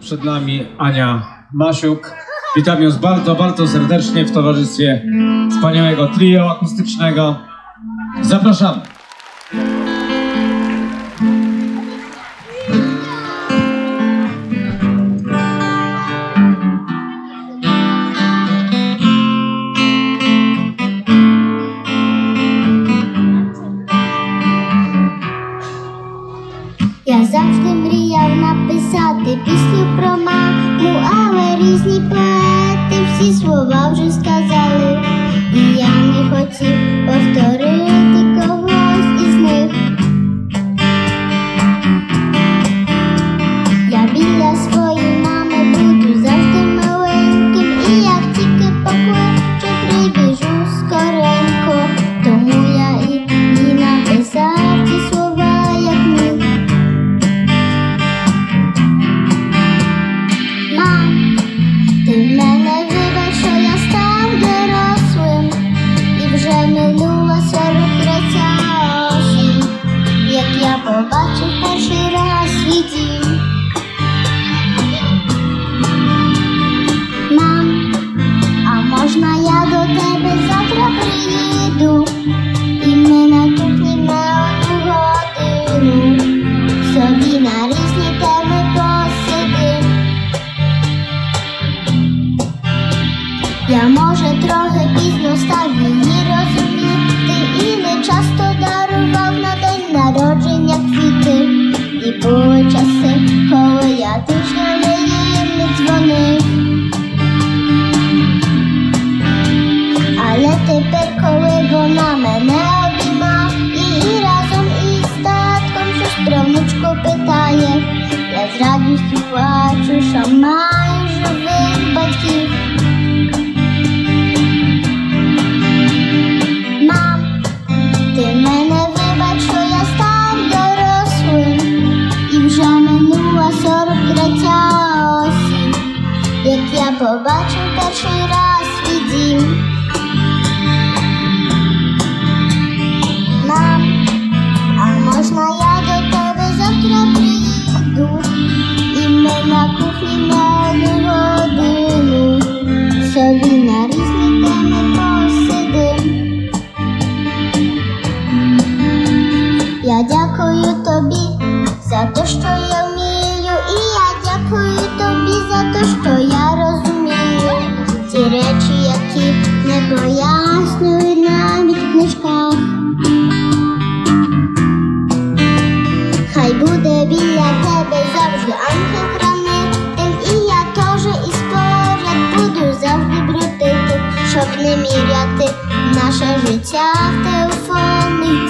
Przed nami Ania Masiuk. Witam ją bardzo, bardzo serdecznie w towarzystwie wspaniałego trio akustycznego. Zapraszamy! вже минуло як я побачив перший раз свій а можна я до тебе завтра? І ми на одну собі на різні теми посидим. Я може трохи пізно наше життя в телефоні.